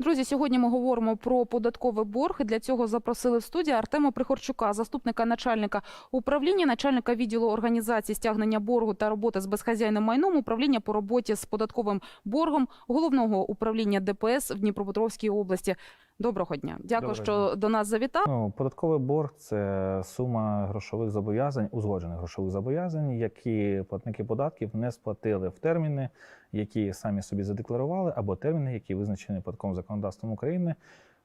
Друзі, сьогодні ми говоримо про податковий борг. Для цього запросили в студію Артема Прихорчука, заступника начальника управління, начальника відділу організації стягнення боргу та роботи з безхазяйним майном, управління по роботі з податковим боргом головного управління ДПС в Дніпропетровській області. Доброго дня. Дякую, Доброго що до нас завітав. Ну, податковий борг це сума грошових зобов'язань, узгоджених грошових зобов'язань, які платники податків не сплатили в терміни, які самі собі задекларували, або терміни, які визначені податковим законодавством України,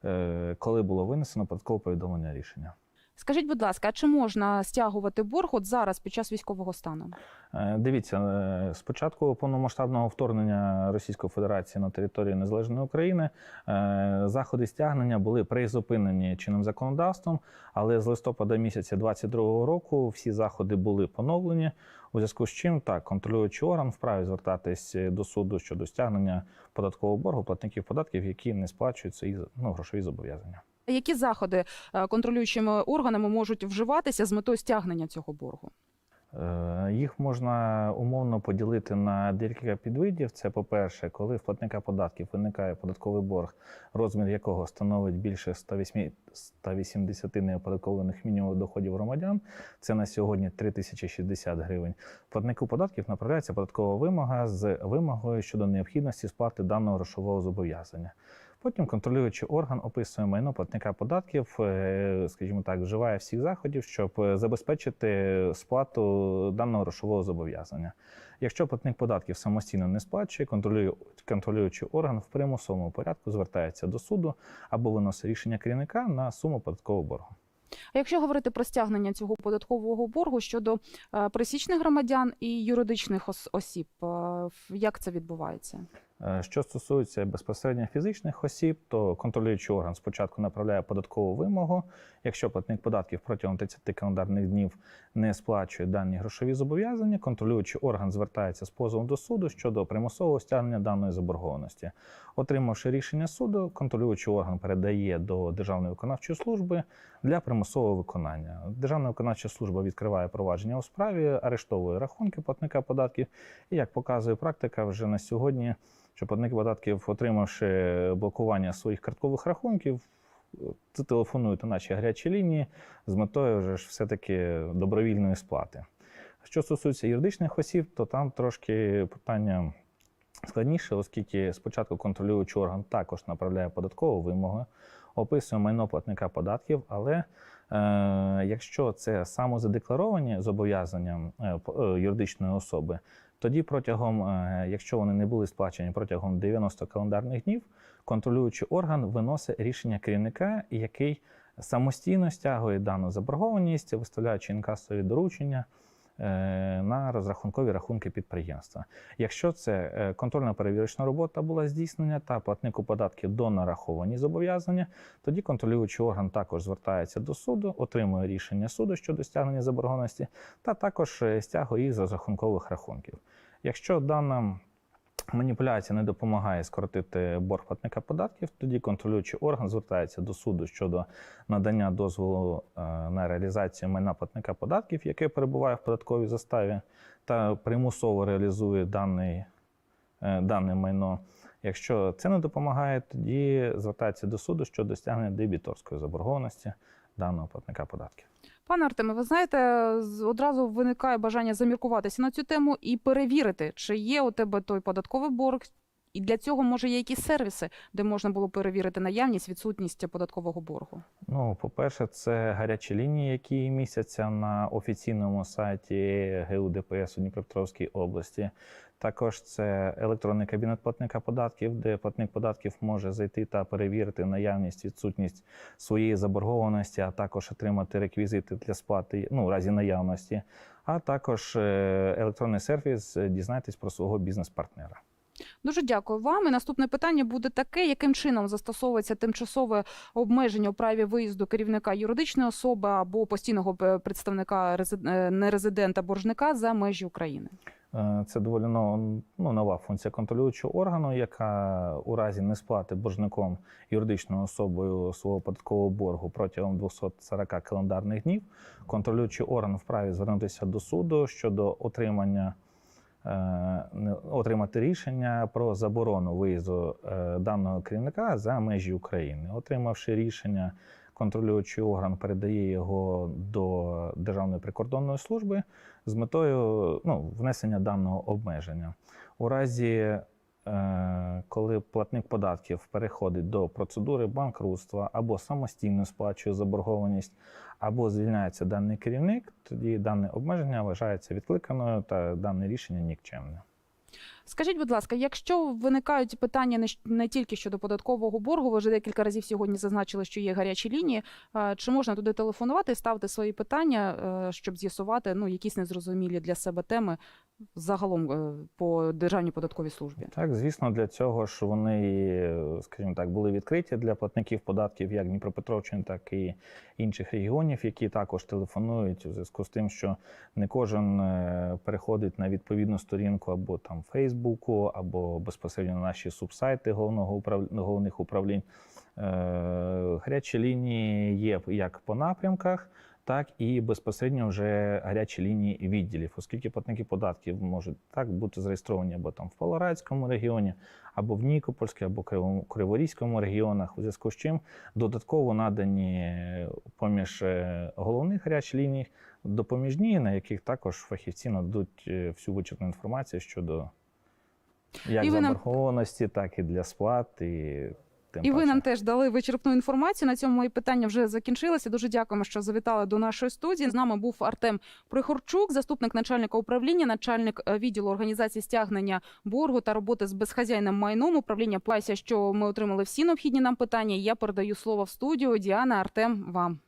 е, коли було винесено податкове повідомлення рішення. Скажіть, будь ласка, а чи можна стягувати борг от зараз під час військового стану? Е, Дивіться, е, з початку повномасштабного вторгнення Російської Федерації на територію Незалежної України е, заходи стягнення були призупинені чинним законодавством, але з листопада місяця 2022 року всі заходи були поновлені. У зв'язку з чим так контролюючий орган вправі звертатись до суду щодо стягнення податкового боргу платників податків, які не сплачують свої ну, грошові зобов'язання. Які заходи е, контролюючими органами можуть вживатися з метою стягнення цього боргу? Е, Їх можна умовно поділити на декілька підвидів. Це, по-перше, коли в платника податків виникає податковий борг, розмір якого становить більше 108 180 неоподаткованих мінімумів доходів громадян. Це на сьогодні 3060 гривень. Платнику податків направляється податкова вимога з вимогою щодо необхідності сплати даного грошового зобов'язання. Потім контролюючий орган описує майно платника податків, е, скажімо так, вживає всіх заходів, щоб е, забезпечити сплату даного грошового зобов'язання. Якщо платник податків самостійно не сплачує, контролюючий орган в примусовому порядку звертається до суду або виносить рішення керівника на суму податкового боргу. А якщо говорити про стягнення цього податкового боргу щодо е, пересічних громадян і юридичних ос- осіб, як це відбувається? Е, Що стосується безпосередньо фізичних осіб, то контролюючий орган спочатку направляє податкову вимогу. Якщо платник податків протягом 30 календарних днів не сплачує дані грошові зобов'язання, контролюючий орган звертається з позовом до суду щодо примусового стягнення даної заборгованості. Отримавши рішення суду, контролюючий орган передає до Державної виконавчої служби для примусового виконання. Державна виконавча служба відкриває провадження у справі, арештовує рахунки платника податків. І як показує практика, вже на сьогодні що платники податків, отримавши блокування своїх карткових рахунків, зателефонують на наші гарячі лінії з метою вже ж все-таки добровільної сплати. Що стосується юридичних осіб, то там трошки питання складніше, оскільки спочатку контролюючий орган також направляє податкову вимогу, описує майно платника податків, але е, якщо це самозадекларовані зобов'язання е, е, юридичної особи, тоді протягом, е, якщо вони не були сплачені протягом 90 календарних днів, контролюючий орган виносить рішення керівника, який самостійно стягує дану заборгованість, виставляючи інкасові доручення на розрахункові рахунки підприємства. Якщо це е, контрольно-перевірочна робота була здійснена та платнику податків до нараховані зобов'язання, тоді контролюючий орган також звертається до суду, отримує рішення суду щодо стягнення заборгованості, та також е, стягує їх з розрахункових рахунків. Якщо дана маніпуляція не допомагає скоротити борг платника податків, тоді контролюючий орган звертається до суду щодо надання дозволу е, на реалізацію майна платника податків, яке перебуває в податковій заставі, та примусово реалізує даний, е, дане майно. Якщо це не допомагає, тоді звертається до суду щодо стягнення дебіторської заборгованості даного платника податків. Пане Артеме, ви знаєте, одразу виникає бажання заміркуватися на цю тему і перевірити, чи є у тебе той податковий борг. І для цього може є якісь сервіси, де можна було перевірити наявність, відсутність податкового боргу. Ну, по-перше, це гарячі лінії, які містяться на офіційному сайті ГУ ДПС у Дніпропетровській області. Також це електронний кабінет платника податків, де платник податків може зайти та перевірити наявність, відсутність своєї заборгованості, а також отримати реквізити для сплати ну, у разі наявності. А також е, електронний сервіс е, дізнайтесь про свого бізнес-партнера. Дуже дякую вам. І наступне питання буде таке: яким чином застосовується тимчасове обмеження у праві виїзду керівника юридичної особи або постійного е, представника е, нерезидента боржника за межі України? Е, Це доволі ну, нова функція контролюючого органу, яка у разі несплати боржником юридичною особою свого податкового боргу протягом 240 календарних днів, контролюючий орган вправі звернутися до суду щодо отримання отримати рішення про заборону виїзду е, даного керівника за межі України. Отримавши рішення, контролюючий орган передає його до Державної прикордонної служби з метою ну, внесення даного обмеження. У разі, е, коли платник податків переходить до процедури банкрутства або самостійно сплачує заборгованість, або звільняється даний керівник, тоді дане обмеження вважається відкликаною та дане рішення нікчемне. Скажіть, будь ласка, якщо виникають питання не, тільки щодо податкового боргу, ви вже декілька разів сьогодні зазначили, що є гарячі лінії. е, Чи можна туди телефонувати, ставити свої питання, е, щоб з'ясувати ну, якісь незрозумілі для себе теми загалом е, по Державній податковій службі? Так, звісно, для цього ж вони, скажімо так, були відкриті для платників податків як Дніпропетровщини, так і інших регіонів, які також телефонують у зв'язку з тим, що не кожен е, переходить на відповідну сторінку або там Фейсбуку, або безпосередньо на наші субсайти головного управ... головних управлінь. Е, Гарячі лінії є як по напрямках. Так і безпосередньо вже гарячі лінії відділів, оскільки платники податків можуть так бути зареєстровані або там в Паларадському регіоні, або в Нікопольській, або Криво- Криворізькому регіонах, у зв'язку з чим додатково надані поміж е, головних гарячих ліній допоміжні, на яких також фахівці нададуть е, всю вичерпну інформацію щодо як І заборгованості, так і для сплат. І, тим І ви нам теж дали вичерпну інформацію. На цьому мої питання вже закінчилися. Дуже дякуємо, що завітали до нашої студії. З нами був Артем Прихорчук, заступник начальника управління, начальник е, відділу організації стягнення боргу та роботи з безхазяйним майном. Управління Пася, що ми отримали всі необхідні нам питання. Я передаю слово в студію. Діана Артем вам.